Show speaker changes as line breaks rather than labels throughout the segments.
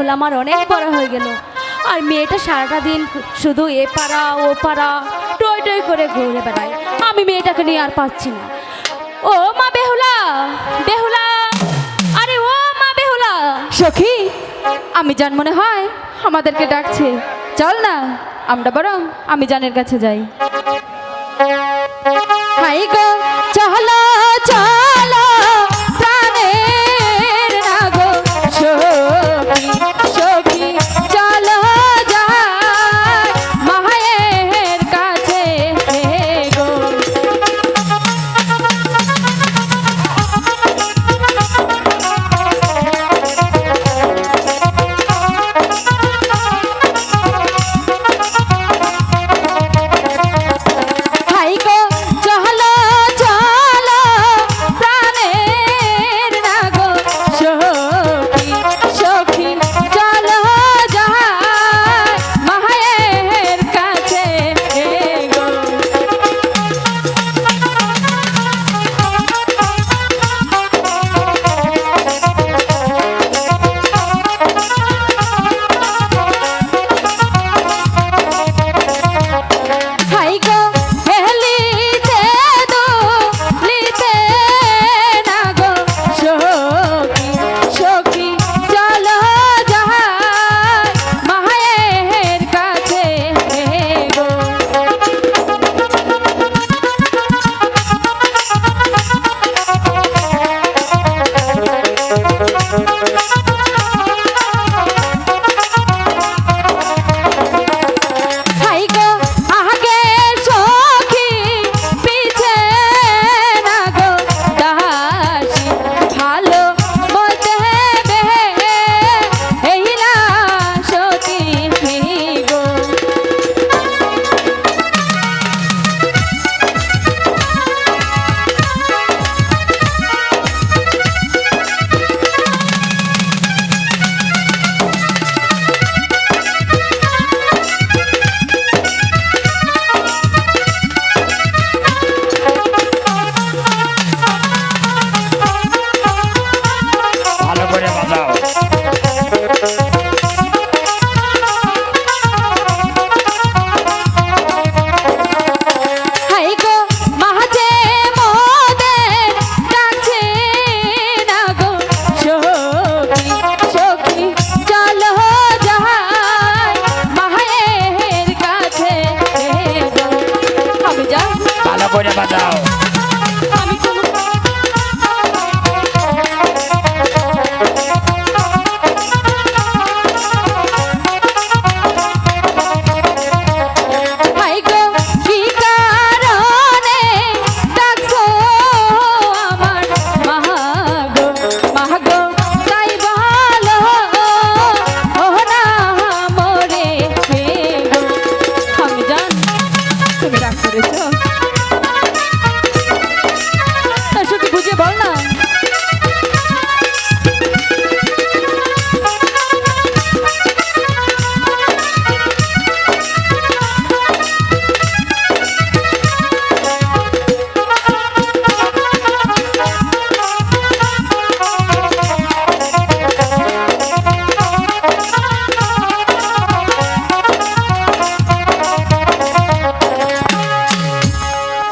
বেহুলা আমার অনেক বড় হয়ে গেল। আর মেয়েটা সারাটা দিন শুধু এ পাড়া, ও পাড়া, টই টই করে ঘুরে বেড়ায়। আমি মেয়েটাকে নিয়ে আর পাচ্ছি না। ও মা বেহুলা বেহুলা, আরে ও মা বেহুলা।
সখী, আমি জান মনে হয় আমাদেরকে ডাকছে। চল না, আমরা বরং আমি জানের কাছে যাই। হাই গো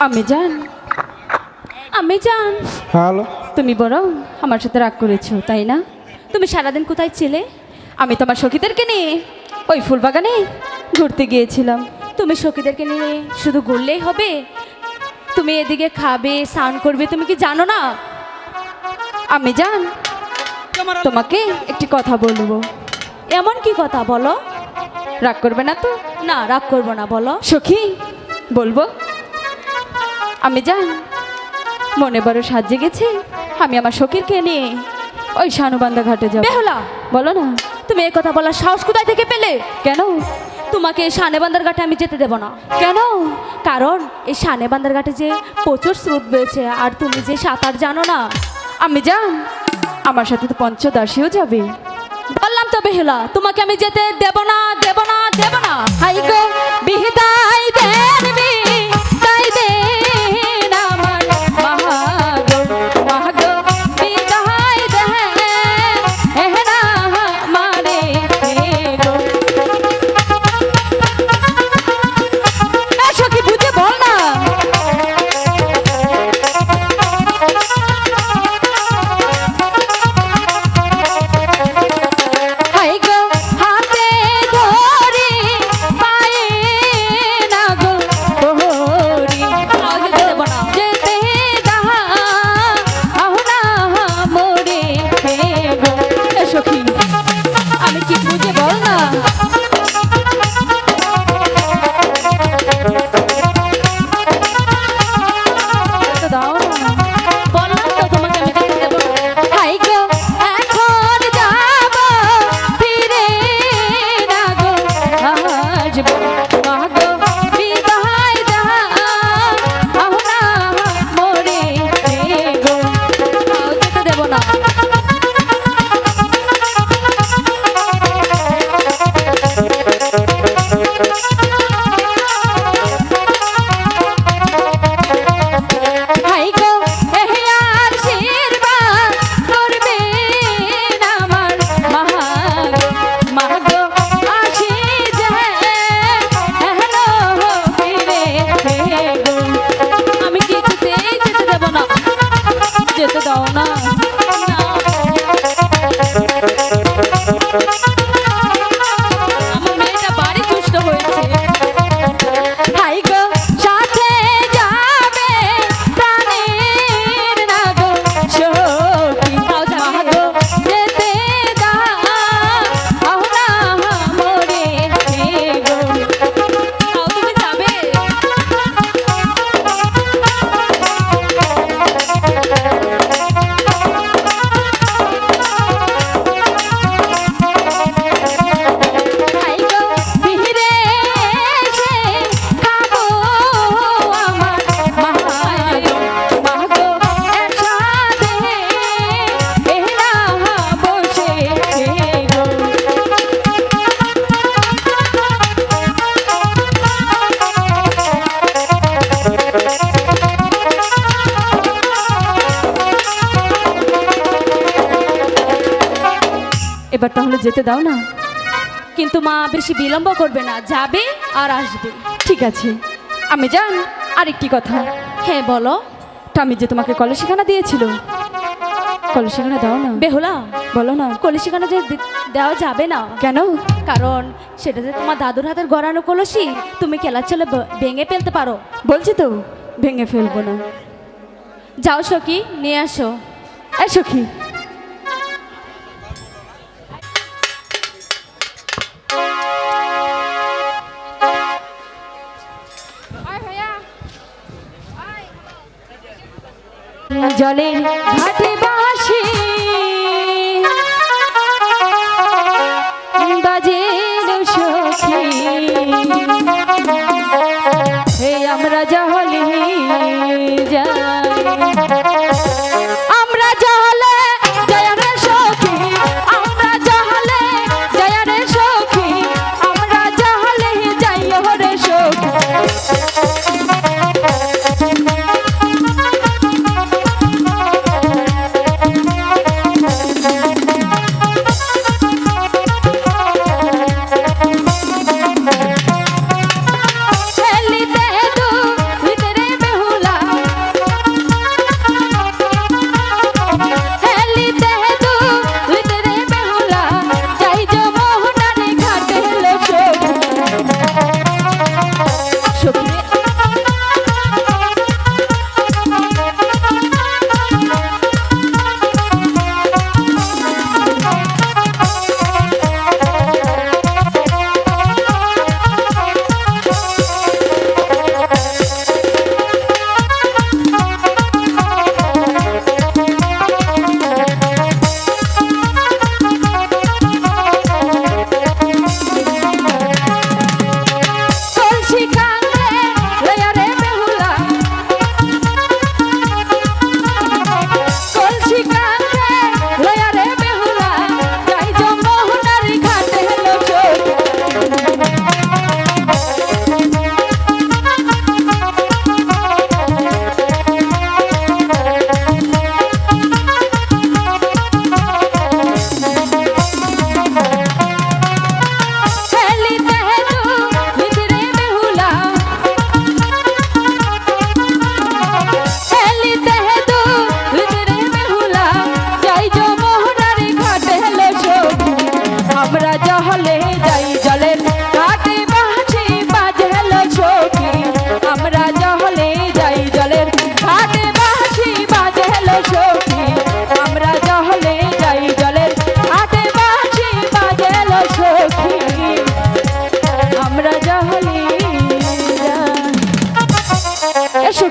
আমি জান। আমি জান।
হ্যালো।
তুমি বরং আমার সাথে রাগ করেছ তাই না?
তুমি সারাদিন কোথায় ছিলে?
আমি তোমার সখীদেরকে নিয়ে ওই ফুলবাগানে ঘুরতে গিয়েছিলাম।
তুমি সখীদেরকে নিয়ে শুধু ঘুরলেই হবে? তুমি এদিকে খাবে স্নান করবে তুমি কি জানো না?
আমি জান তোমাকে একটি কথা বলব।
এমন কি কথা বলো?
রাগ করবে না তো?
না রাগ করব না বলো।
সখী বলব। আমি জান মনে বড় সাজে গেছে আমি আমার সখীরকে নিয়ে ওই শানুবান্ধা ঘাটে যাব।
বেহুলা!
বলো না।
তুমি এই কথা বলার সাহস কোথায় থেকে পেলে?
কেন?
তোমাকে এই সানেবান্দার ঘাটে আমি যেতে দেবো না।
কেন?
কারণ এই সানেবান্দার ঘাটে যে প্রচুর স্রোত বয়েছে আর তুমি যে সাঁতার জানো না।
আমি জান আমার সাথে তো পঞ্চদাসীও যাবে।
বললাম তো বেহুলা তোমাকে আমি যেতে দেব না দেব না দেব না।
হাই গো বিহদাই দেন এবার তাহলে যেতে দাও না।
কিন্তু মা বেশি বিলম্ব করবে না যাবে আর আসবে।
ঠিক আছে। আমি জান আরেকটি কথা।
হ্যাঁ বলো।
আমি যে তোমাকে কলসিখানা দিয়েছিল। কলসিখানা দাও না।
বেহুলা
বলো না।
কলসিখানা যে দেওয়া যাবে না।
কেন?
কারণ সেটা যে তোমার দাদুর হাতের গড়ানো কলসি তুমি খেলার ছেলে ভেঙে ফেলতে পারো।
বলছি তো ভেঙে ফেলব না।
যাও সখি নিয়ে আসো।
এই সখী জলের ঘাটে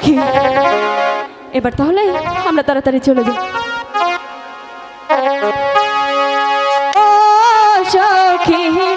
সখী এবার তাহলে আমরা তাড়াতাড়ি চলে যাই। সখী।